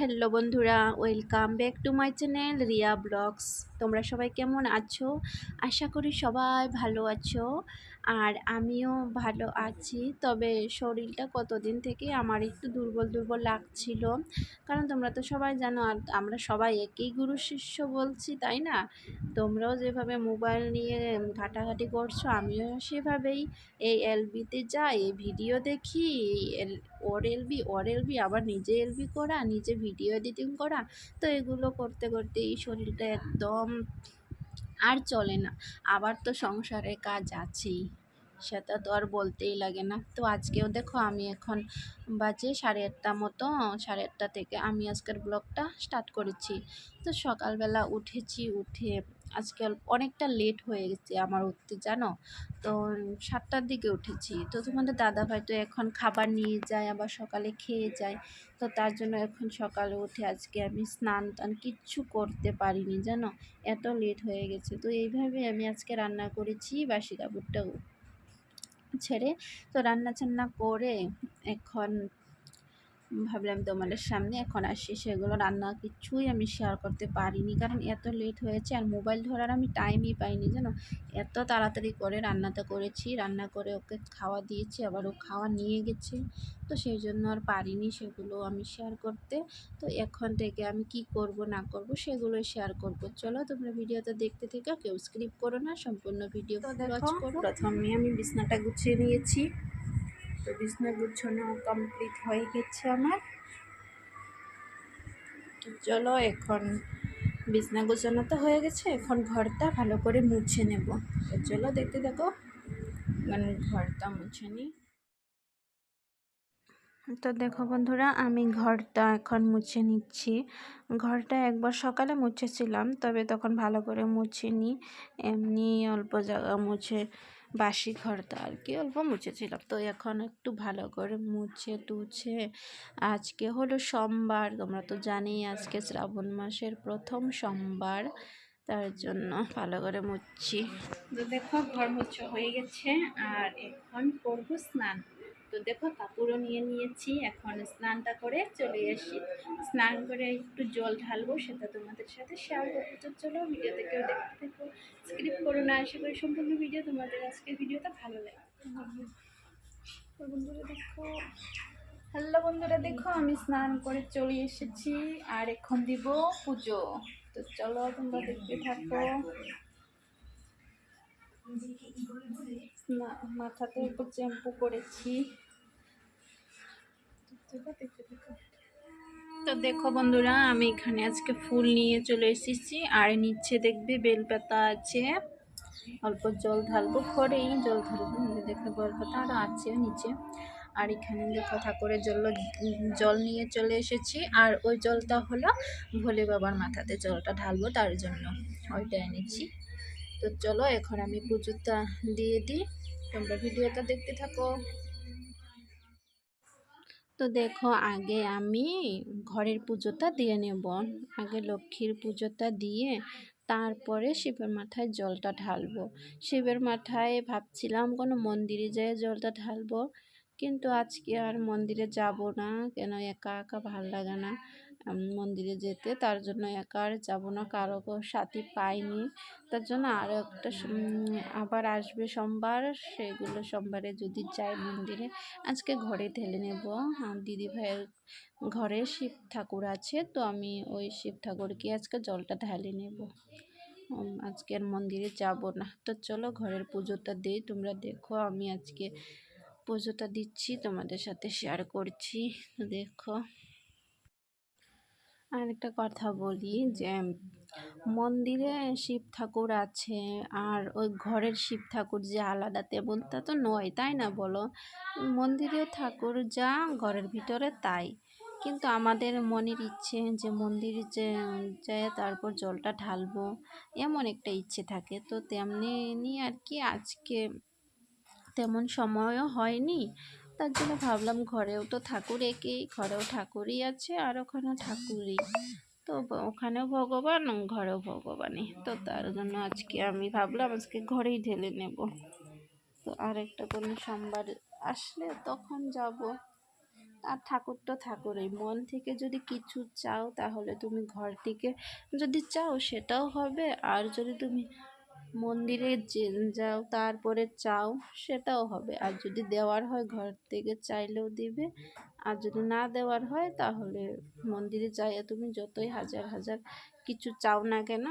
Hello বন্ধুরা, welcome back to my channel Riya vlogs. তোমরা সবাই কেমন আছো? আশা করি সবাই ভালো আছো। আর আমিও ভালো আছি। তবে শরীরটা কতদিন থেকে আমার একটু দুর্বল দুর্বল লাগছিল। কারণ তোমরা তো সবাই জানো, আর আমরা সবাই একই গুরু শিষ্য বলছি, তাই না? তোমরাও যেভাবে মোবাইল নিয়ে ঘাটাঘাটি করছ, আমিও সেভাবেই। এই এলবিতে যাই এই ভিডিও দেখি, এল, ওর এলবি ওর এলবি, আবার নিজে এলবি করা, নিজে ভিডিও এডিটিং করা। তো এগুলো করতে করতে এই শরীরটা একদম আর চলে না। আবার তো সংসারে কাজ আছেই, সেটা তো আর বলতেই লাগে না। তো আজকেও দেখো আমি এখন বাজে সাড়ে আটটা মতো, সাড়ে আটটা থেকে আমি আজকের ব্লগটা স্টার্ট করেছি। তো সকালবেলা উঠেছি, উঠে আজকে অনেকটা লেট হয়ে গেছে আমার উঠতে, জানো? তো সাতটার দিকে উঠেছি। তো তোমাদের দাদাভাই তো এখন খাবার নিয়ে যায়, আবার সকালে খেয়ে যায়। তো তার জন্য এখন সকালে উঠে আজকে আমি স্নান টান কিচ্ছু করতে পারিনি, জানো? এত লেট হয়ে গেছে। তো এইভাবে আমি আজকে রান্না করেছি বাসি কাপড়টা ছেড়ে। তো রান্না চান্না করে এখন ভাবলাম তোমাদের সামনে এখন আসি। সেগুলো রান্না কিছুই আমি শেয়ার করতে পারিনি কারণ এত লেট হয়েছে আর মোবাইল ধরার আমি টাইমই পাইনি জানো? এত তাড়াতাড়ি করে রান্নাটা করেছি রান্না করে ওকে খাওয়া দিয়েছি আবার ও খাওয়া নিয়ে গেছে। তো সেই জন্য আর পারিনি সেগুলো আমি শেয়ার করতে। তো এখন থেকে আমি কি করব না করব সেগুলোই শেয়ার করব। চলো তোমরা ভিডিওটা দেখতে থেকে কেউ স্ক্রিপ করো না সম্পূর্ণ ভিডিও প্রথমে আমি বিছনাটা গুছিয়ে নিয়েছি। তো বিছনা গুছানো কমপ্লিট হয়ে গেছে আমার। তো চলো এখন বিছনা গোছানো তো হয়ে গেছে, এখন ঘরটা ভালো করে মুছে নেব। তো চলো দেখতে দেখো মানে ঘরটা মুছে নিই তো দেখো বন্ধুরা, আমি ঘরটা এখন মুছে নিচ্ছি। ঘরটা একবার সকালে মুছেছিলাম, তবে তখন ভালো করে মুছে মুছিনি এমনি অল্প জায়গা মুছে বাসি ঘরটা আর কি অল্প মুছেছিলাম। তো এখন একটু ভালো করে মুছে টুছে আজকে হলো সোমবার, তোমরা তো জানি আজকে শ্রাবণ মাসের প্রথম সোমবার, তার জন্য ভালো করে মুছছি। দেখো, ঘর মুছে হয়ে গেছে আর এখন করব স্নান। তো দেখো, কাপড়ও নিয়ে নিয়েছি, এখন স্নানটা করে চলে আসি স্নান করে একটু জল ঢালবো, সেটা তোমাদের সাথে শেয়ার করতে তো চলো ভিডিওতে কেউ দেখতে থাকো। স্ক্রিপ করো না, আশা করি সম্পূর্ণ ভিডিও তোমাদের আজকের ভিডিওটা ভালো লাগে বন্ধুরা দেখো হ্যালো বন্ধুরা দেখো, আমি স্নান করে চলে এসেছি আর এখন দিব পুজো। তো চলো তোমরা দেখতে থাকো। মাথাতে একটু শ্যাম্পু করেছি। তো দেখো বন্ধুরা, আমি এখানে আজকে ফুল নিয়ে চলে এসেছি। আর নিচে দেখবে বেলপাতা আছে। অল্প জল ঢালবো ঘরেই জল ঢালবো দেখো বেলপাতা আরও আছে নিচে। আর এখানে দেখো ঠাকুরের জল জল নিয়ে চলে এসেছি। আর ওই জলটা হলো ভোলে বাবার মাথাতে জলটা ঢালবো তার জন্য। ওইটা এনেছি। তো চলো এখন আমি পুজোটা দিয়ে দিই। তোমরা ভিডিওটা দেখতে থাকো। তো দেখো, আগে আমি ঘরের পুজোটা দিয়ে নেব। আগে লক্ষ্মীর পুজোটা দিয়ে তারপরে শিবের মাথায় জলটা ঢালবো। শিবের মাথায় ভাবছিলাম কোনো মন্দিরে যেয়ে জলটা ঢালবো, কিন্তু আজকে আর মন্দিরে যাব না, কেন একা একা ভালো লাগে না। মন্দিরে যেতে। তার জন্য একা আর যাব না, কারও সাথী পাইনি। তার জন্য আরও একটা আবার আসবে সোমবার। সেগুলো সোমবারে যদি যাই মন্দিরে। আজকে ঘরে ঢেলে নেব। দিদি ভাইয়ের ঘরে শিব ঠাকুর আছে, তো আমি ওই শিব ঠাকুরকে আজকে জলটা ঢালে নেব। আজকে আর মন্দিরে যাব না। তো চলো ঘরের পুজোটা দিই, তোমরা দেখো। আমি আজকে পুজোটা দিচ্ছি, তোমাদের সাথে শেয়ার করছি। দেখো। আর একটা কথা বলি যে মন্দিরে শিব ঠাকুর আছে আর ওই ঘরের শিব ঠাকুর যে আলাদা তেমন তা তো নয়, তাই না বলো? মন্দিরে ঠাকুর যা, ঘরের ভিতরে তাই। কিন্তু আমাদের মনের ইচ্ছে যে মন্দিরে যে, যায় তারপর জলটা ঢালবো, এমন একটা ইচ্ছে থাকে। তো তেমনি আর কি আজকে তেমন সময়ও হয়নি। তার জন্য ভাবলাম ঘরেও তো ঠাকুর একেই, ঘরেও ঠাকুরই আছে আর ওখানেও ঠাকুরই। তো ওখানেও ভগবান, ঘরেও ভগবানই। তো তার জন্য আজকে আমি ভাবলাম আজকে ঘরেই ঢেলে নেব। তো আর একটা কোনো সোমবার আসলে তখন যাব। আর ঠাকুর তো ঠাকুরই। মন থেকে যদি কিছু চাও তাহলে তুমি ঘর থেকে যদি চাও সেটাও হবে। আর যদি তুমি মন্দিরে যাও, তারপরে চাও, সেটাও হবে। আর যদি দেওয়ার হয়, ঘর থেকে চাইলেও দিবে। আর যদি না দেওয়ার হয়, তাহলে মন্দিরে যাইয়া তুমি যতই হাজার হাজার কিছু চাও না কেন,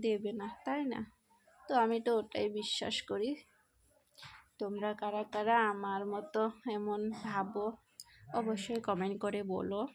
দেবে না, তাই না? তো আমি তো ওটাই বিশ্বাস করি। তোমরা কারা কারা আমার মতো এমন ভাবো, অবশ্যই কমেন্ট করে বলো।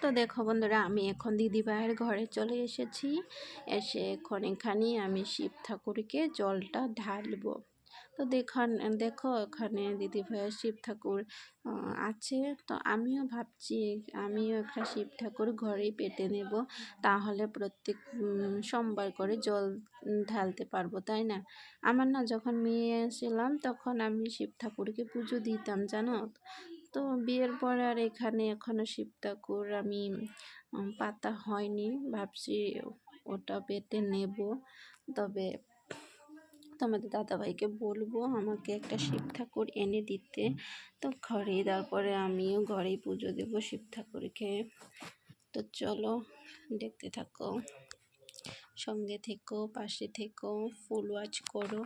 তো দেখো বন্ধুরা, আমি এখন দিদিভাইয়ের ঘরে চলে এসেছি। এসে এখন এখানে আমি শিব ঠাকুরকে জলটা ঢালবো। তো দেখান দেখো এখানে দিদিভাইয়ের শিব ঠাকুর আছে। তো আমিও ভাবছি, আমিও একটা শিব ঠাকুর ঘরেই পেতে নেব। তাহলে প্রত্যেক সোমবার করে জল ঢালতে পারব, তাই না? আমার না যখন মেয়ে ছিলাম তখন আমি শিব ঠাকুরকে পুজো দিতাম, জানো? তো বিয়ের পর আর এখানে এখনও শিব ঠাকুর আমি পাতা হয়নি। ভাবছি ওটা পেতে নেব। তবে তোমাদের দাদাভাইকে বলব আমাকে একটা শিব ঠাকুর এনে দিতে। তো ঘরে তারপরে আমিও ঘরেই পুজো দেবো শিব ঠাকুরকে তো চলো, দেখতে থাকো। সঙ্গে থেকো, পাশে থেকো, ফুল ওয়াচ করো।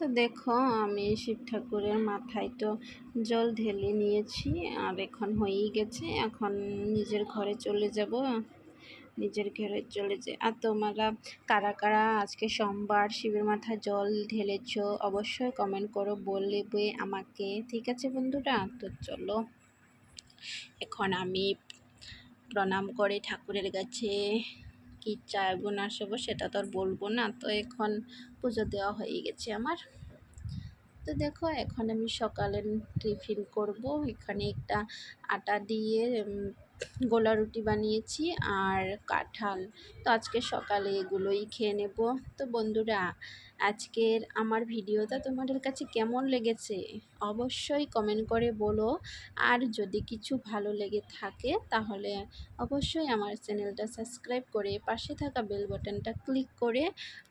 তো দেখো, আমি শিব ঠাকুরের মাথায় তো জল ঢেলে নিয়েছি, আর এখন হয়েই গেছে, এখন নিজের ঘরে চলে যাব। নিজের ঘরে চলে যে, আর তোমরা কারা কারা আজকে সোমবার শিবের মাথায় জল ঢেলেছ, অবশ্যই কমেন্ট করো, বলবে আমাকে, ঠিক আছে বন্ধুরা? তো চলো, এখন আমি প্রণাম করে ঠাকুরের কাছে কি চাইব, না আসব সেটা তো আর বলব না। তো এখন পুজো দেওয়া হয়ে গেছে আমার। তো দেখো, এখন আমি সকালে টিফিন করব। এখানে একটা আটা দিয়ে গোলা রুটি বানিয়েছি আর কাঁঠাল। তো আজকে সকালে এগুলোই খেয়ে নেব। তো বন্ধুরা আজকের আমার ভিডিওটা তোমাদের কাছে কেমন লেগেছে অবশ্যই কমেন্ট করে বলো। আর যদি কিছু ভালো লেগে থাকে তাহলে অবশ্যই আমার চ্যানেলটা সাবস্ক্রাইব করে পাশে থাকা বেল বাটনটা ক্লিক করে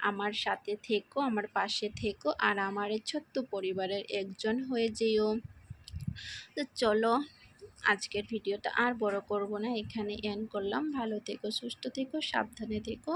আমার সাথে থেকো, আমার পাশে থেকো আর আমার এই ছোট্ট পরিবারের একজন হয়ে যেও। তো চলো আজকের ভিডিওটা আর বড় করব না, এখানে এন্ড করলাম। ভালো থেকো, সুস্থ থেকো, সাবধানে থেকো।